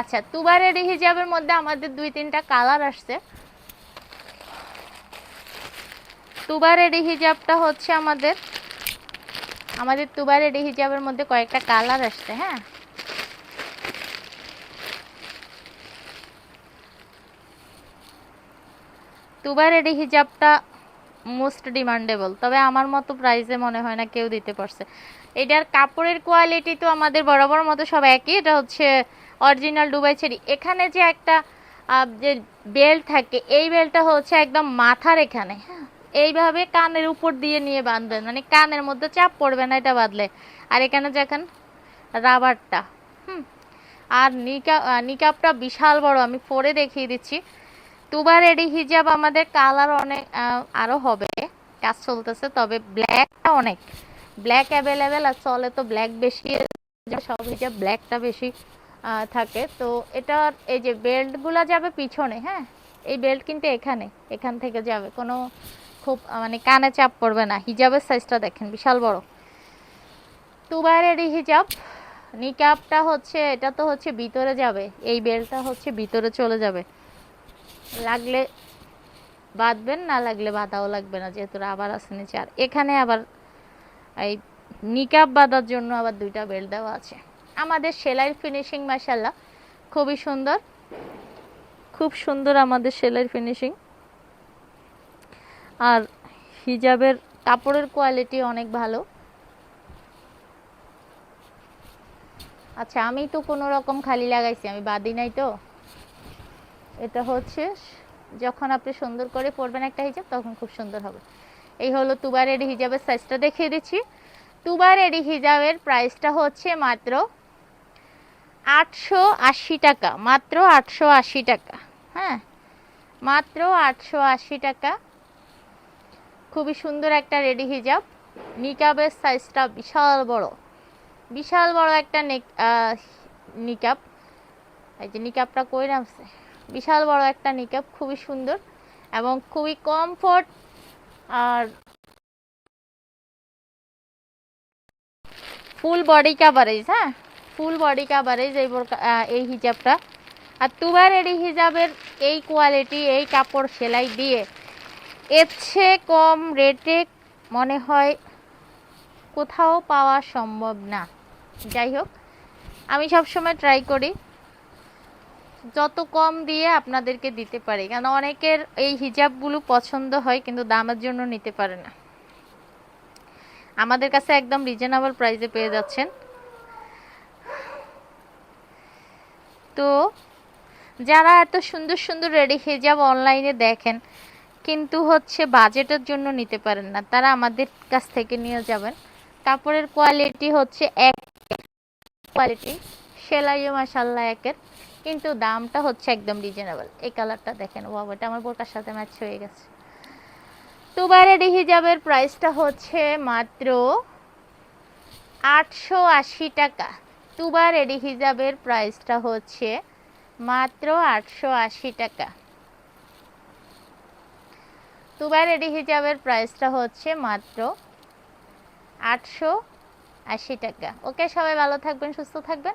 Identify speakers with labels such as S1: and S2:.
S1: আচ্ছা তুবারের হিজাবের মধ্যে আমাদের দুই তিনটা কালার আসছে। তুবারের হিজাবটা হচ্ছে আমাদের আমাদের তুবারের হিজাবের মধ্যে কয়েকটা কালার আসছে হ্যাঁ? তুবারের হিজাবটা মোস্ট ডিমান্ডেবল তবে আমার মতো প্রাইসে মনে হয় না কেউ দিতে পারছে। এটার কাপড়ের কোয়ালিটি তো আমাদের বরাবর মতো সব একই। এটা হচ্ছে অরিজিনাল দুবাই চেরি। এখানে যে একটা যে বেল্ট থাকে এই বেল্টটা হচ্ছে একদম মাথার এখানে। হ্যাঁ এইভাবে কানের উপর দিয়ে নিয়ে বাঁধবেন। মানে কানের মধ্যে চাপ পড়বে না এটা বাঁধলে। আর এখানে দেখেন রাবারটা হুম। আর নিকা আহ, নিকাবটা বিশাল বড়। আমি পরে দেখিয়ে দিচ্ছি। তুবা রেডি হিজাব আমাদের কালার অনেক আরও হবে। কাজ চলতেছে তবে ব্ল্যাকটা অনেক। ব্ল্যাক অ্যাভেলেবেল আর চলে তো ব্ল্যাক বেশি, সব হিজাব ব্ল্যাকটা বেশি থাকে। তো এটা, এই যে বেল্টগুলো যাবে পিছনে হ্যাঁ? এই বেল্ট কিন্তু এখানে, এখান থেকে যাবে। কোনো খুব মানে কানে চাপ পড়বে না। হিজাবের সাইজটা দেখেন, বিশাল বড়। তুবা রেডি হিজাব। নিকাবটা হচ্ছে, এটা তো হচ্ছে ভিতরে যাবে। এই বেল্টটা হচ্ছে ভিতরে চলে যাবে। লাগলে বাঁধবেন, না লাগলে বাঁধাও লাগবে না, যেহেতু আবার আছে নিচে। আর এখানে আবার এই নিকাব বাঁধার জন্য আবার দুইটা বেল্ট দেওয়া আছে। আমাদের সেলাইয়ের ফিনিশিং মাসাল্লাহ খুবই সুন্দর। খুব সুন্দর আমাদের সেলাইয়ের ফিনিশিং আর হিজাবের কাপড়ের কোয়ালিটি অনেক ভালো। আচ্ছা আমি তো কোনো রকম খালি লাগাইছি, আমি বাদি নাই তো। এটা হচ্ছে, যখন আপনি সুন্দর করে পরবেন একটা হিজাব, তখন খুব সুন্দর হবে। এই হলো তুবার এডি হিজাবের সাইজটা দেখিয়ে দিচ্ছি। তুবার এডি হিজাবের প্রাইসটা হচ্ছে মাত্র আটশো আশি টাকা, মাত্র আটশো আশি টাকা হ্যাঁ? মাত্র আটশো আশি টাকা। খুবই সুন্দর একটা রেডি হিজাব নিকাবের সাইজটা বিশাল বড় বিশাল বড় একটা নিকাব এই যে নিকাবটা কই নামছে? বিশাল বড় একটা নিকাব খুবই সুন্দর এবং খুবই কমফোর্ট আর ফুল বডি কাভারেজ হ্যাঁ? ফুল বডি কাভারেজ এই এই হিজাবটা। আর তুবার এই হিজাবের এই কোয়ালিটি এই কাপড় সেলাই দিয়ে এর চেয়ে কম রেটে মনে হয় কোথাও পাওয়া সম্ভব না। যাই হোক, আমি সবসময় ট্রাই করি। যত কম দিয়ে আপনাদেরকে দিতে পারি কারণ অনেকের এই হিজাবগুলো পছন্দ হয় কিন্তু দামের জন্য নিতে পারে না। আমাদের কাছে একদম রিজনেবল প্রাইসে পেয়ে যাচ্ছেন। তো যারা এত সুন্দর সুন্দর রেডি হিজাব অনলাইনে দেখেন, কিন্তু হচ্ছে বাজেটের জন্য নিতে পারেন না, তারা আমাদের কাছ থেকে নিয়ে যাবেন। কাপড়ের কোয়ালিটি হচ্ছে এক কোয়ালিটি সেলাইও মাসাল্লাহ একের। কিন্তু দামটা হচ্ছে একদম রিজনেবল এই কালারটা দেখেন ও এটা আমার বোরকার সাথে ম্যাচ হয়ে গেছে। তুবারের হিজাবের প্রাইসটা হচ্ছে মাত্র আটশো আশি টাকা। তুবার এডি হিজাবের প্রাইসটা হচ্ছে মাত্র আটশো আশি টাকা। তুবার এডি হিজাবের প্রাইসটা হচ্ছে মাত্র আটশো আশি টাকা। ওকে, সবাই ভালো থাকবেন, সুস্থ থাকবেন।